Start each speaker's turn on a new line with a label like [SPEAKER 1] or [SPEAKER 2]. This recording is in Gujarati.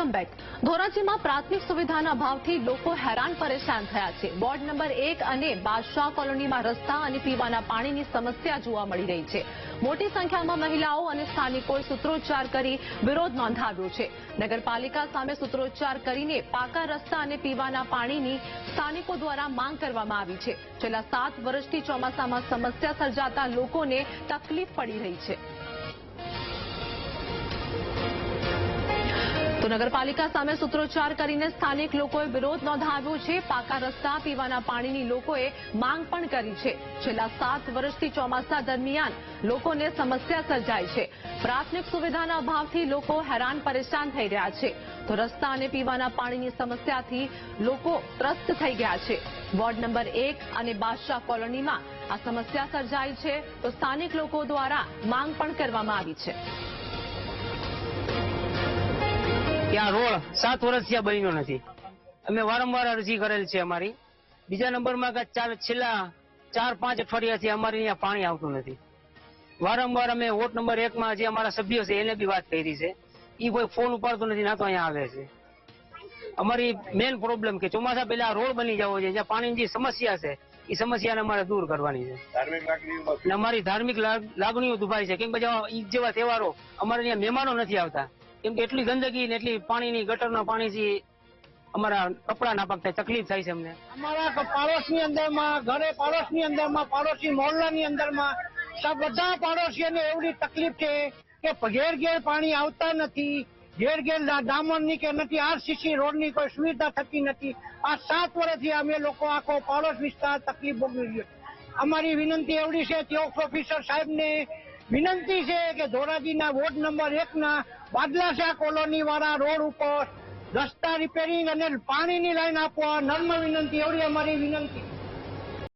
[SPEAKER 1] વેલકમ બેક ધોરાજીમાં પ્રાથમિક સુવિધાના અભાવથી લોકો હેરાન પરેશાન થયા છે. વોર્ડ નંબર એક અને બાદશાહ કોલોનીમાં રસ્તા અને પીવાના પાણીની સમસ્યા જોવા મળી રહી છે. મોટી સંખ્યામાં મહિલાઓ અને સ્થાનિકોએ સૂત્રોચ્ચાર કરી વિરોધ નોંધાવ્યો છે. નગરપાલિકા સામે સૂત્રોચ્ચાર કરીને પાકા રસ્તા અને પીવાના પાણીની સ્થાનિકો દ્વારા માંગ કરવામાં આવી છે. છેલ્લા સાત વર્ષથી ચોમાસામાં સમસ્યા સર્જાતા લોકોને તકલીફ પડી રહી છે. તો નગરપાલિકા સામે સૂત્રોચ્ચાર કરીને સ્થાનિક લોકોએ વિરોધ નોંધાવ્યો છે. પાકા રસ્તા પીવાના પાણીની લોકોએ માંગ પણ કરી છે. છેલ્લા સાત વર્ષથી ચોમાસા દરમિયાન લોકોને સમસ્યા સર્જાય છે. પ્રાથમિક સુવિધાના અભાવથી લોકો હેરાન પરેશાન થઈ રહ્યા છે. તો રસ્તા અને પીવાના પાણીની સમસ્યાથી લોકો ત્રસ્ત થઈ ગયા છે. વોર્ડ નંબર એક અને બાદશાહ કોલોનીમાં આ સમસ્યા સર્જાઈ છે. તો સ્થાનિક લોકો દ્વારા માંગ પણ કરવામાં આવી છે.
[SPEAKER 2] ત્યાં રોડ સાત વર્ષથી આ બન્યો નથી. અમે વારંવાર અરજી કરેલ છે અમારી. બીજા નંબરમાં કે ચાર છેલ્લા ચાર પાંચ અઠવાડિયાથી અમારે અહીંયા પાણી આવતું નથી. વારંવાર અમે વોટ નંબર એકમાં જે અમારા સભ્યો છે એને બી વાત કરી છે. એ કોઈ ફોન ઉપાડતો નથી ના તો અહીંયા આવે છે. અમારી મેઇન પ્રોબ્લેમ કે ચોમાસા પહેલા રોડ બની જવો છે જ્યાં પાણીની જે સમસ્યા છે એ સમસ્યાને અમારે દૂર કરવાની છે.
[SPEAKER 3] ધાર્મિક
[SPEAKER 2] અમારી ધાર્મિક લાગણીઓ દુભાઈ છે. કેમ કે બધા ઈદ જેવા તહેવારો અમારે અહીંયા મહેમાનો નથી આવતા. કેમ કે એટલી ગંદકી ને એટલી પાણીની, ગટરના પાણીથી અમારા કપડા નાપાક થાય, તકલીફ થાય છે અમને.
[SPEAKER 4] અમારા પાડોશની અંદરમાં, ઘરે પાડોશની અંદરમાં, પાડોશી મોહલ્લાની અંદરમાં બધા પાડોશીઓને એવડી તકલીફ છે કે ઘેર ઘેર પાણી આવતા નથી, ઘેર ઘેર ડામરની કે નથી, આરસીસી રોડની કોઈ સુવિધા થતી નથી. આ સાત વર્ષથી અમે લોકો આખો પાડોશ વિસ્તાર તકલીફ ભોગવી રહ્યો અમારી વિનંતી એવડી છે ચોક ઓફિસર સાહેબને વિનંતી છે કે ધોરાજીના વોર્ડ નંબર એકના બાદલાશા કોલોની વાળા રોડ ઉપર રસ્તા રિપેરિંગ અને પાણીની લાઈન આપવા નર્મ વિનંતી એવડી અમારી વિનંતી.